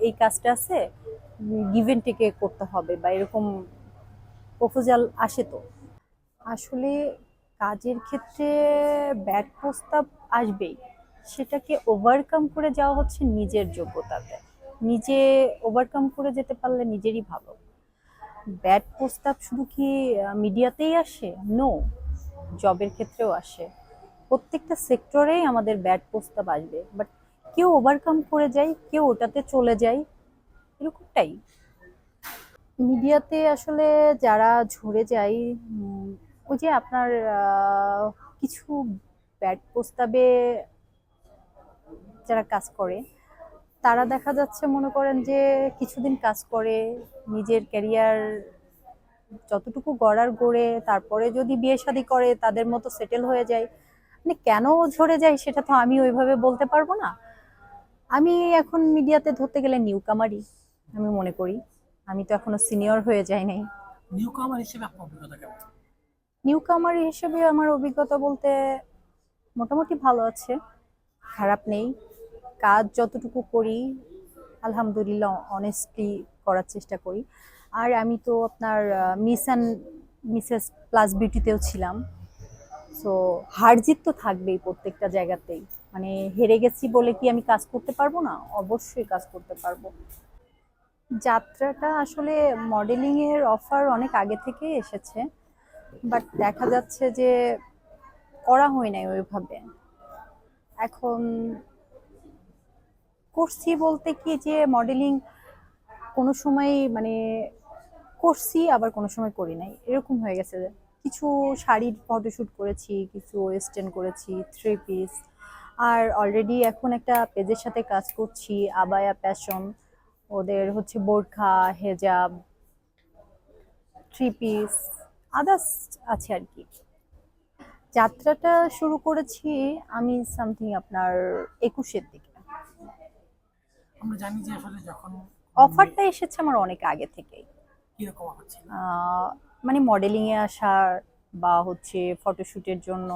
এই কাজটা আছে গিভেন টেকে করতে হবে বা এরকম প্রপোজাল আসে তো? আসলে কাজের ক্ষেত্রে ব্যাড প্রস্তাব আসবেই। সেটাকে ওভারকাম করে যাওয়া হচ্ছে নিজের যোগ্যতাতে। নিজে ওভারকাম করে যেতে পারলে নিজেরই ভালো। ব্যাড প্রস্তাব শুধু কি মিডিয়াতেই আসে? নো জবের ক্ষেত্রেও আসে। প্রত্যেকটা সেক্টরেই আমাদের ব্যাড প্রস্তাব আসবে। বাট কেউ ওভারকাম করে যায়, কেউ ওটাতে চলে যায় এরকমটাই মিডিয়াতে আসলে যারা ঝরে যায় ওই যে আপনার কিছু ব্যাড প্রস্তাবে যারা কাজ করে, তারা দেখা যাচ্ছে মনে করেন যে কিছুদিন কাজ করে, নিজের ক্যারিয়ার যতটুকু গড়ার গড়ে, তারপরে যদি বিয়ে শাদী করে, তাদের মতো সেটেল হয়ে যায়। মানে কেন ঝরে যায় সেটা তো আমি ওইভাবে বলতে পারব না। আমি এখন মিডিয়াতে ধরতে গেলে নিউ কামারি আমি মনে করি। আমি তো এখনও সিনিয়র হয়ে যাই নাই। নিউ কামার হিসেবে আপনার অভিজ্ঞতা কেমন? নিউ কামারি হিসেবে আমার অভিজ্ঞতা বলতে মোটামুটি ভালো আছে খারাপ নেই। কাজ যতটুকু করি আলহামদুলিল্লাহ অনেস্টলি করার চেষ্টা করি। আর আমি তো আপনার মিস অ্যান্ড মিসেস প্লাস বিউটিতেও ছিলাম। সো হার জিত তো থাকবেই প্রত্যেকটা জায়গাতেই। মানে হেরে গেছি বলে কি আমি কাজ করতে পারব না? অবশ্যই কাজ করতে পারব। যাত্রাটা আসলে মডেলিং এর অফার অনেক আগে থেকে এসেছে বাট দেখা যাচ্ছে যে করা হয় নাই ওইভাবে। এখন করছি বলতে কি যে মডেলিং কোনো সময় মানে করছি, আবার কোনো সময় করি নাই। এরকম হয়ে গেছে কিছু শাড়ির ফটোশ্যুট করেছি, কিছু ওয়েস্টার্ন করেছি থ্রি পিস আর অলরেডি এখন একটা পেজের সাথে কাজ করছি আবায়া প্যাশন ওদের হচ্ছে বোরখা হেজাব থ্রি পিস আদার্স আছে আর কি। যাত্রাটা শুরু করেছি আমি সামথিং আপনার একুশের দিকে। আমরা জানি যে আসলে যখন অফারটা এসেছে আমার অনেক আগে থেকেই। মানে মডেলিংয়ে আসার বা হচ্ছে ফটোশুটের জন্য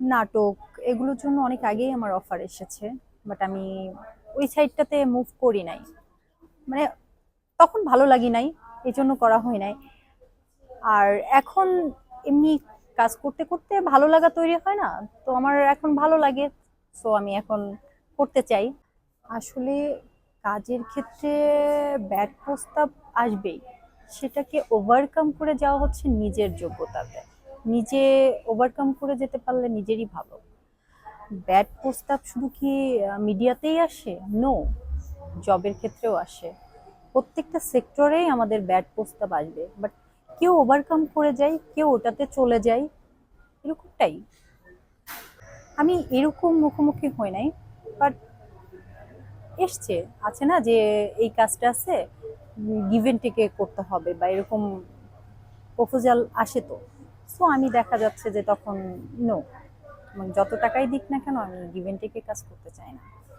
নাটক, এগুলোর জন্য অনেক আগেই আমার অফার এসেছে বাট আমি ওই সাইডটাতে মুভ করি নাই। মানে তখন ভালো লাগি নাই এই জন্য করা হয় নাই। আর এখন এমনি কাজ করতে করতে ভালো লাগা তৈরি হয় না, তো আমার এখন ভালো লাগে সো আমি এখন করতে চাই। আসলে কাজের ক্ষেত্রে ব্যাড প্রস্তাব আসবেই, সেটাকে ওভারকাম করে যাওয়া হচ্ছে নিজের যোগ্যতাতে। নিজে ওভারকাম করে যেতে পারলে নিজেরই ভালো। ব্যাড প্রস্তাব শুধু কি মিডিয়াতেই আসে? নো জবের ক্ষেত্রেও আসে। প্রত্যেকটা সেক্টরেই আমাদের ব্যাড প্রস্তাব আসবে। বাট কেউ ওভারকাম করে যায়, কেউ ওটাতে চলে যায়, এরকমটাই। আমি এরকম মুখোমুখি হই নাই বাট এসছে, আছে না যে এই কাজটা আছে গিভেন টেকে করতে হবে বা এরকম প্রপোজাল আসে তো। সো আমি দেখা যাচ্ছে যে তখন নো যত টাকাই দিক না কেন, আমি গিভেন টেকে কাজ করতে চাই না।